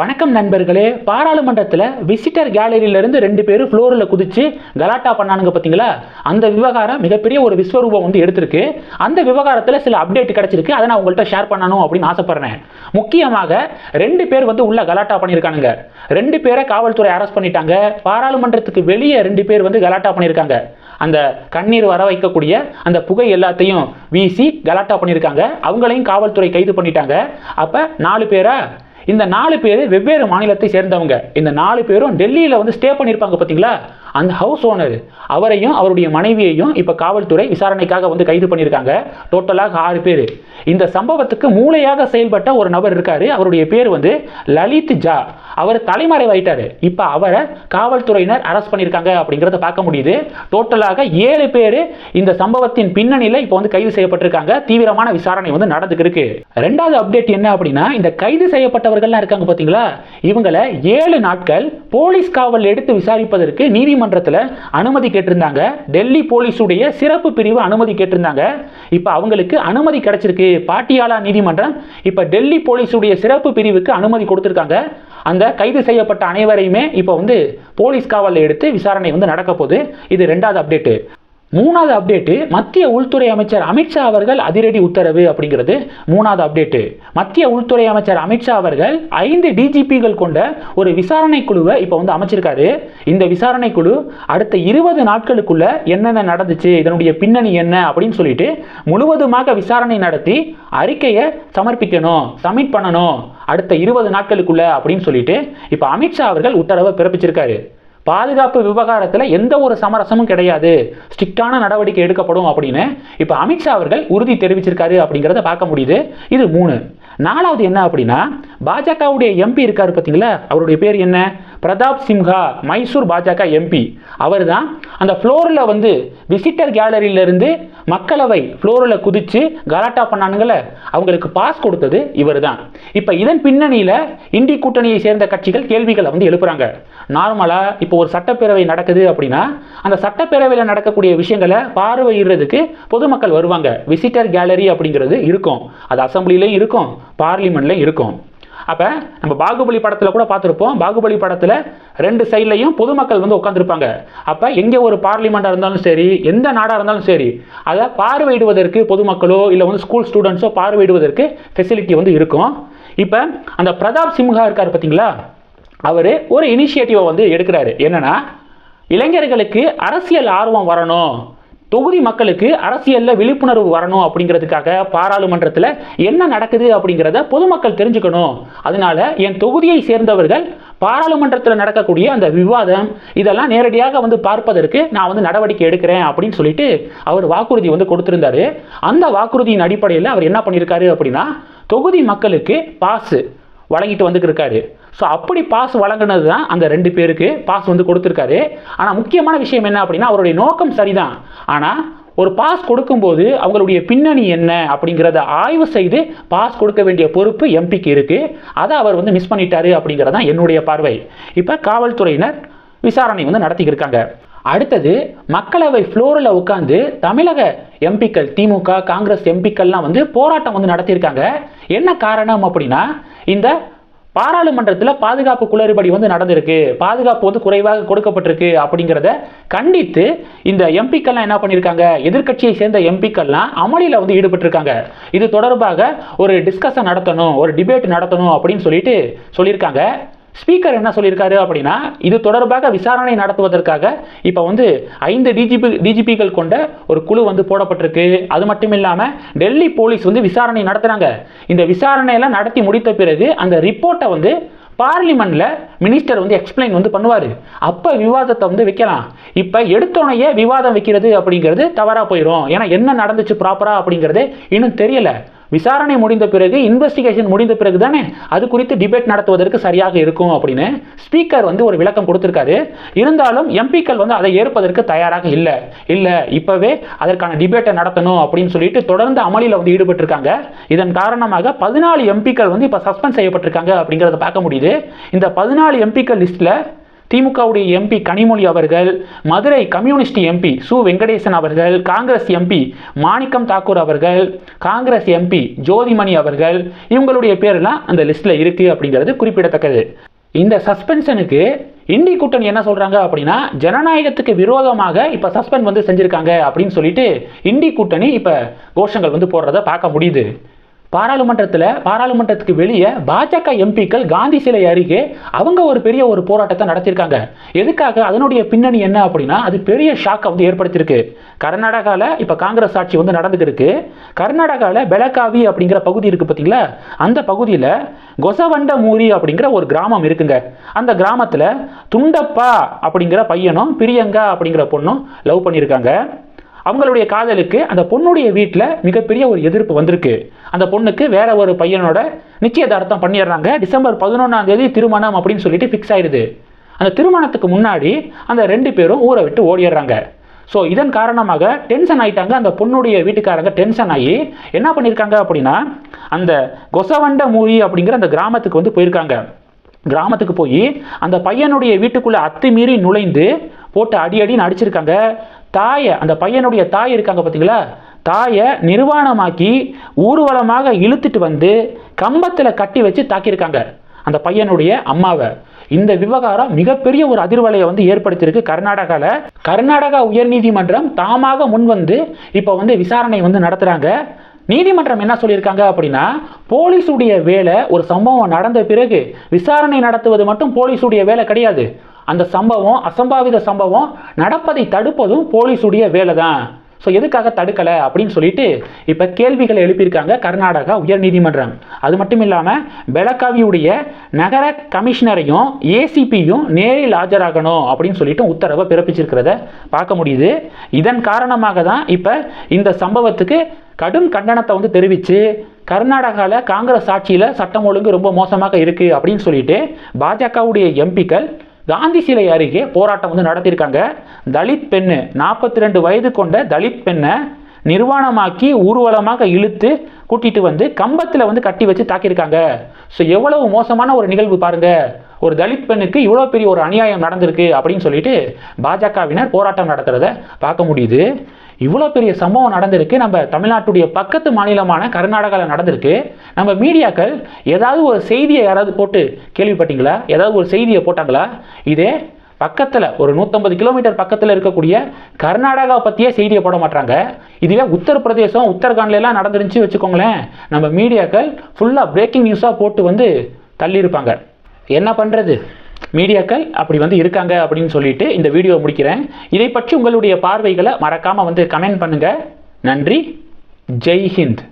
வணக்கம் நண்பர்களே. பாராளுமன்றத்தில் விசிட்டர் கேலரியிலிருந்து ரெண்டு பேரும் ஃப்ளோரில் குதிச்சு கலாட்டா பண்ணானுங்க பார்த்தீங்களா அந்த விவகாரம் மிகப்பெரிய ஒரு விஸ்வரூபம் வந்து எடுத்திருக்கு. அந்த விவகாரத்தில் சில அப்டேட் கிடச்சிருக்கு. அதை நான் உங்கள்கிட்ட ஷேர் பண்ணணும் அப்படின்னு ஆசைப்படுறேன். முக்கியமாக ரெண்டு பேர் வந்து உள்ள கலாட்டா பண்ணியிருக்கானுங்க. ரெண்டு பேரை காவல்துறை அரெஸ்ட் பண்ணிட்டாங்க. பாராளுமன்றத்துக்கு வெளியே ரெண்டு பேர் வந்து கலாட்டா பண்ணியிருக்காங்க. அந்த கண்ணீர் வர வைக்கக்கூடிய அந்த புகை எல்லாத்தையும் வீசி கலாட்டா பண்ணியிருக்காங்க. அவங்களையும் காவல்துறை கைது பண்ணிட்டாங்க. அப்போ நாலு பேரை இந்த நாலு பேர் வெவ்வேறு மாநிலத்தை சேர்ந்தவங்க. இந்த நாலு பேரும் டெல்லியில் வந்து ஸ்டே பண்ணியிருப்பாங்க பார்த்தீங்களா அந்த ஹவுஸ் ஓனர் அவரையும் அவருடைய மனைவியையும் இப்போ காவல்துறை விசாரணைக்காக வந்து கைது பண்ணியிருக்காங்க. டோட்டலாக ஆறு பேர். இந்த சம்பவத்துக்கு மூளையாக செயல்பட்ட ஒரு நபர் இருக்காரு. அவருடைய பேர் வந்து லலித் ஜா. அவர் தலைமறைவாயிட்டாரு. இப்போ அவரை காவல்துறையினர் அரெஸ்ட் பண்ணியிருக்காங்க அப்படிங்கிறத பார்க்க முடியுது. டோட்டலாக ஏழு பேர் இந்த சம்பவத்தின் பின்னணியில் இப்போ வந்து கைது செய்யப்பட்டிருக்காங்க. தீவிரமான விசாரணை வந்து நடந்துக்கிருக்கு ரெண்டாவது அப்டேட் என்ன அப்படின்னா இந்த கைது செய்யப்பட்டவர்கள்லாம் இருக்காங்க பார்த்தீங்களா இவங்களை ஏழு நாட்கள் போலீஸ் காவல் எடுத்து விசாரிப்பதற்கு நீதிமன்றத்தில் அனுமதி கேட்டிருந்தாங்க. டெல்லி போலீஸுடைய சிறப்பு பிரிவு அனுமதி கேட்டிருந்தாங்க. இப்போ அவங்களுக்கு அனுமதி கிடைச்சிருக்கு. பாட்டியாலா நீதிமன்றம் இப்போ டெல்லி போலீஸுடைய சிறப்பு பிரிவுக்கு அனுமதி கொடுத்துருக்காங்க. அந்த கைது செய்யப்பட்ட அனைவரையுமே இப்போ வந்து போலீஸ் காவலில் எடுத்து விசாரணை வந்து நடக்க போகுது இது ரெண்டாவது அப்டேட்டு மூணாவது அப்டேட்டு மத்திய உள்துறை அமைச்சர் அமித்ஷா அவர்கள் அதிரடி உத்தரவு அப்படிங்கிறது. மூணாவது அப்டேட்டு மத்திய உள்துறை அமைச்சர் அமித்ஷா அவர்கள் ஐந்து டிஜிபிகள் கொண்ட ஒரு விசாரணை குழுவை இப்போ வந்து அமைச்சிருக்காரு. இந்த விசாரணை குழு அடுத்த இருபது நாட்களுக்குள்ள என்னென்ன நடந்துச்சு இதனுடைய பின்னணி என்ன அப்படின்னு சொல்லிட்டு முழுவதுமாக விசாரணை நடத்தி அறிக்கையை சமர்ப்பிக்கணும் சப்மிட் பண்ணணும் அடுத்த இருபது நாட்களுக்குள்ள அப்படின்னு சொல்லிட்டு இப்போ அமித்ஷா அவர்கள் உத்தரவை பிறப்பிச்சிருக்காரு. பாதுகாப்பு விவகாரத்தில் எந்த ஒரு சமரசமும் கிடையாது. ஸ்ட்ரிக்டான நடவடிக்கை எடுக்கப்படும் அப்படின்னு. இப்போ அமித்ஷா அவர்கள் உறுதி தெரிவிச்சிருக்காரு அப்படிங்கிறத பார்க்க முடியுது. இது மூணு. நாலாவது என்ன அப்படின்னா பாஜகவுடைய எம்பி இருக்கார் பார்த்தீங்களா? அவருடைய பேர் என்ன? பிரதாப் சிம்ஹா மைசூர் பாஜக எம்பி அவர் தான் அந்த ஃப்ளோரில் வந்து விசிட்டர் கேலரியிலிருந்து மக்களவை ஃப்ளோரில் குதித்து கலாட்டா பண்ணானுங்கள அவங்களுக்கு பாஸ் கொடுத்தது இவர் தான் இப்போ இதன் பின்னணியில் இந்தி கூட்டணியை சேர்ந்த கட்சிகள் கேள்விகளை வந்து எழுப்புறாங்க. நார்மலாக இப்போ ஒரு சட்டப்பேரவை நடக்குது அப்படின்னா அந்த சட்டப்பேரவையில் நடக்கக்கூடிய விஷயங்களை பார்வையிடுறதுக்கு பொதுமக்கள் வருவாங்க. விசிட்டர் கேலரி அப்படிங்கிறது இருக்கும். அது அசம்பிளிலையும் இருக்கும். பார்லிமெண்ட்டில் இருக்கும். அப்போ நம்ம பாகுபலி படத்தில் கூட பார்த்துருப்போம். பாகுபலி படத்தில் ரெண்டு சைட்லையும் பொதுமக்கள் வந்து உட்காந்துருப்பாங்க அப்போ எங்கே ஒரு பார்லிமெண்ட்டாக இருந்தாலும் சரி எந்த நாடாக இருந்தாலும் சரி அதை பார்வையிடுவதற்கு பொதுமக்களோ இல்லை வந்து ஸ்கூல் ஸ்டூடெண்ட்ஸோ பார்வையிடுவதற்கு ஃபெசிலிட்டி வந்து இருக்கும். இப்போ அந்த பிரதாப் சிம்ஹா இருக்கார் பார்த்தீங்களா அவர் ஒரு இனிஷியேட்டிவை வந்து எடுக்கிறாரு. என்னன்னா இளைஞர்களுக்கு அரசியல் ஆர்வம் வரணும். தொகுதி மக்களுக்கு அரசியலில் விழிப்புணர்வு வரணும் அப்படிங்கிறதுக்காக பாராளுமன்றத்தில் என்ன நடக்குது அப்படிங்கிறத பொதுமக்கள் தெரிஞ்சுக்கணும். அதனால என் தொகுதியை சேர்ந்தவர்கள் பாராளுமன்றத்தில் நடக்கக்கூடிய அந்த விவாதம் இதெல்லாம் நேரடியாக வந்து பார்ப்பதற்கு நான் வந்து நடவடிக்கை எடுக்கிறேன் அப்படின்னு சொல்லிட்டு அவர் வாக்குறுதி வந்து கொடுத்திருந்தாரு. அந்த வாக்குறுதியின் அடிப்படையில் அவர் என்ன பண்ணியிருக்காரு அப்படின்னா தொகுதி மக்களுக்கு பாஸ் வழங்கிட்டு வந்துட்டு ஸோ அப்படி பாஸ் வழங்கினது தான் அந்த ரெண்டு பேருக்கு பாஸ் வந்து கொடுத்துருக்காரு. ஆனால் முக்கியமான விஷயம் என்ன அப்படின்னா அவருடைய நோக்கம் சரிதான். ஆனால் ஒரு பாஸ் கொடுக்கும்போது அவங்களுடைய பின்னணி என்ன அப்படிங்கிறத ஆய்வு செய்து பாஸ் கொடுக்க வேண்டிய பொறுப்பு எம்பிக்கு இருக்குது அதை அவர் வந்து மிஸ் பண்ணிட்டாரு அப்படிங்கிறது தான் என்னுடைய பார்வை. இப்போ காவல்துறையினர் விசாரணை வந்து நடத்திக்கிட்டு இருக்காங்க. அடுத்தது மக்களவை ஃப்ளோரில் உட்காந்து தமிழக எம்பிக்கள் திமுக காங்கிரஸ் எம்பிக்கள்லாம் வந்து போராட்டம் வந்து நடத்தியிருக்காங்க. என்ன காரணம் அப்படின்னா இந்த பாராளுமன்றத்தில் பாதுகாப்பு குளறுபடி வந்து நடந்திருக்கு. பாதுகாப்பு வந்து குறைவாக கொடுக்கப்பட்டிருக்கு அப்படிங்கிறத கண்டித்து இந்த எம்பிக்கள்லாம் என்ன பண்ணியிருக்காங்க? எதிர்க்கட்சியை சேர்ந்த எம்பிக்கள்லாம் அமளியில் வந்து ஈடுபட்டிருக்காங்க. இது தொடர்பாக ஒரு டிஸ்கஷன் நடத்தணும் ஒரு டிபேட் நடத்தணும் அப்படின்னு சொல்லிட்டு சொல்லியிருக்காங்க. ஸ்பீக்கர் என்ன சொல்லியிருக்காரு அப்படின்னா இது தொடர்பாக விசாரணை நடத்துவதற்காக இப்போ வந்து ஐந்து டிஜிபி டிஜிபிகள் கொண்ட ஒரு குழு வந்து போடப்பட்டிருக்கு. அது மட்டும் இல்லாமல் டெல்லி போலீஸ் வந்து விசாரணை நடத்துகிறாங்க இந்த விசாரணையெல்லாம் நடத்தி முடித்த பிறகு அந்த ரிப்போர்ட்டை வந்து பார்லிமெண்ட்ல மினிஸ்டர் வந்து எக்ஸ்பிளைன் வந்து பண்ணுவார். அப்போ விவாதத்தை வந்து வைக்கலாம். இப்போ எடுத்தோனையே விவாதம் வைக்கிறது அப்படிங்கிறது தவறாக போயிடும் ஏன்னா என்ன நடந்துச்சு ப்ராப்பராக அப்படிங்கிறது இன்னும் தெரியலை. விசாரணை முடிந்த பிறகு இன்வெஸ்டிகேஷன் முடிந்த பிறகு தானே அது குறித்து டிபேட் நடத்துவதற்கு சரியாக இருக்கும் அப்படின்னு ஸ்பீக்கர் வந்து ஒரு விளக்கம் கொடுத்துருக்காரு. இருந்தாலும் எம்பிக்கள் வந்து அதை ஏற்பதற்கு தயாராக இல்லை. இல்லை இப்போவே அதற்கான டிபேட்டை நடத்தணும் அப்படின்னு சொல்லிட்டு தொடர்ந்து அமளியில் வந்து ஈடுபட்டிருக்காங்க. இதன் காரணமாக பதினாலு எம்பிக்கள் வந்து இப்போ சஸ்பெண்ட் செய்யப்பட்டிருக்காங்க அப்படிங்கிறத பார்க்க முடியுது. இந்த பதினாலு எம்பிக்கள் லிஸ்ட்டில் திமுகவுடைய எம்பி கனிமொழி அவர்கள் மதுரை கம்யூனிஸ்ட் எம்பி சு. வெங்கடேசன் அவர்கள் காங்கிரஸ் எம்பி மாணிக்கம் தாக்கூர் அவர்கள் காங்கிரஸ் எம்பி ஜோதிமணி அவர்கள் இவங்களுடைய பேரெல்லாம் அந்த லிஸ்ட்டில் இருக்குது அப்படிங்கிறது குறிப்பிடத்தக்கது. இந்த சஸ்பென்ஷனுக்கு இந்தி கூட்டணி என்ன சொல்றாங்க அப்படின்னா ஜனநாயகத்துக்கு விரோதமாக இப்ப சஸ்பெண்ட் வந்து செஞ்சிருக்காங்க அப்படின்னு சொல்லிட்டு இந்தி கூட்டணி இப்ப கோஷங்கள் வந்து போடுறத பார்க்க முடியுது. பாராளுமன்றத்தில் பாராளுமன்றத்துக்கு வெளியே பாஜக எம்பிக்கள் காந்தி சிலை அருகே அவங்க ஒரு பெரிய ஒரு போராட்டத்தை நடத்தியிருக்காங்க எதுக்காக? அதனுடைய பின்னணி என்ன அப்படின்னா அது பெரிய ஷாக்கை வந்து ஏற்படுத்தியிருக்கு. கர்நாடகாவில் இப்போ காங்கிரஸ் ஆட்சி வந்து நடந்துட்டு இருக்கு கர்நாடகாவில் பெலகாவி அப்படிங்கிற பகுதி இருக்குது பார்த்தீங்களா அந்த பகுதியில் கொசவண்டமூரி அப்படிங்கிற ஒரு கிராமம் இருக்குங்க. அந்த கிராமத்தில் துண்டப்பா அப்படிங்கிற பையனும் பிரியங்கா அப்படிங்கிற பொண்ணும் லவ் பண்ணியிருக்காங்க. அவங்களுடைய காதலுக்கு அந்த பொண்ணுடைய வீட்டில் மிகப்பெரிய ஒரு எதிர்ப்பு வந்திருக்கு. அந்த பொண்ணுக்கு வேற ஒரு பையனோட நிச்சயதார்த்தம் பண்ணிடுறாங்க. டிசம்பர் பதினொன்றாம் தேதி திருமணம் அப்படின்னு சொல்லிட்டு ஃபிக்ஸ் ஆயிடுது. அந்த திருமணத்துக்கு முன்னாடி அந்த ரெண்டு பேரும் ஊரை விட்டு ஓடிடுறாங்க. ஸோ இதன் காரணமாக டென்ஷன் ஆகிட்டாங்க அந்த பொண்ணுடைய வீட்டுக்காரங்க டென்ஷன் ஆகி என்ன பண்ணியிருக்காங்க அப்படின்னா அந்த கொசவண்ட மூரி அப்படிங்கிற அந்த கிராமத்துக்கு வந்து போயிருக்காங்க. கிராமத்துக்கு போய் அந்த பையனுடைய வீட்டுக்குள்ளே அத்துமீறி நுழைந்து போட்டு அடி அடின்னு அடிச்சிருக்காங்க. தாயை அந்த பையனுடைய தாய் இருக்காங்க பார்த்தீங்களா தாயை நிர்வாணமாக்கி ஊர்வலமாக இழுத்துட்டு வந்து கம்பத்தில் கட்டி வச்சு தாக்கியிருக்காங்க அந்த பையனுடைய அம்மாவை. இந்த விவகாரம் மிகப்பெரிய ஒரு அதிர்வலையை வந்து ஏற்படுத்தியிருக்கு கர்நாடகாவில் கர்நாடகா உயர்நீதிமன்றம் தாமாக முன் வந்து இப்போ வந்து விசாரணை வந்து நடத்துகிறாங்க நீதிமன்றம் என்ன சொல்லியிருக்காங்க அப்படின்னா போலீஸுடைய வேலை ஒரு சம்பவம் நடந்த பிறகு விசாரணை நடத்துவது மட்டும் போலீஸுடைய வேலை கிடையாது. அந்த சம்பவம் அசம்பாவித சம்பவம் நடப்பதை தடுப்பதும் போலீஸுடைய வேலை தான் ஸோ எதுக்காக தடுக்கலை அப்படின்னு சொல்லிட்டு இப்போ கேள்விகளை எழுப்பியிருக்காங்க கர்நாடகா உயர்நீதிமன்றம் அது மட்டும் இல்லாமல் பெலகாவியுடைய நகர கமிஷனரையும் ஏசிபியும் நேரில் ஆஜராகணும் அப்படின்னு சொல்லிட்டு உத்தரவை பிறப்பிச்சிருக்கிறத பார்க்க முடியுது. இதன் காரணமாக தான் இப்போ இந்த சம்பவத்துக்கு கடும் கண்டனத்தை வந்து தெரிவித்து கர்நாடகாவில் காங்கிரஸ் ஆட்சியில் சட்டம் ஒழுங்கு ரொம்ப மோசமாக இருக்குது அப்படின்னு சொல்லிட்டு பாஜகவுடைய எம்பிக்கள் காந்தி சிலை அருகே போராட்டம் வந்து நடத்தியிருக்காங்க. தலித் பெண்ணு நாற்பத்தி ரெண்டு வயது கொண்ட தலித் பெண்ணை நிர்வாணமாக்கி ஊர்வலமாக இழுத்து கூட்டிட்டு வந்து கம்பத்தில் வந்து கட்டி வச்சு தாக்கியிருக்காங்க. ஸோ எவ்வளவு மோசமான ஒரு நிகழ்வு பாருங்க. ஒரு தலித் பெண்ணுக்கு இவ்வளோ பெரிய ஒரு அநியாயம் நடந்திருக்கு அப்படின்னு சொல்லிட்டு பாஜகவினர் போராட்டம் நடத்துறத பார்க்க முடியுது. இவ்வளோ பெரிய சம்பவம் நடந்திருக்கு. நம்ம தமிழ்நாட்டுடைய பக்கத்து மாநிலமான கர்நாடகாவில் நடந்திருக்கு. நம்ம மீடியாக்கள் ஏதாவது ஒரு செய்தியை யாராவது போட்டு கேள்விப்பட்டீங்களா? ஏதாவது ஒரு செய்தியை போட்டாங்களா? இதே பக்கத்தில் ஒரு நூற்றம்பது கிலோமீட்டர் பக்கத்தில் இருக்கக்கூடிய கர்நாடகா பற்றியே செய்தியை போட மாட்டாங்க இதுவே உத்தரப்பிரதேசம் உத்தரகாண்ட்லாம் நடந்துருந்துச்சு வச்சுக்கோங்களேன். நம்ம மீடியாக்கள் ஃபுல்லாக பிரேக்கிங் நியூஸாக போட்டு வந்து தள்ளியிருப்பாங்க. என்ன பண்ணுறது மீடியாக்கள் அப்படி வந்து இருக்காங்க அப்படின்னு சொல்லிட்டு இந்த வீடியோ முடிக்கிறேன். இதை பற்றி உங்களுடைய பார்வைகளை மறக்காமல் வந்து கமெண்ட் பண்ணுங்கள் நன்றி. ஜெய் ஹிந்த்.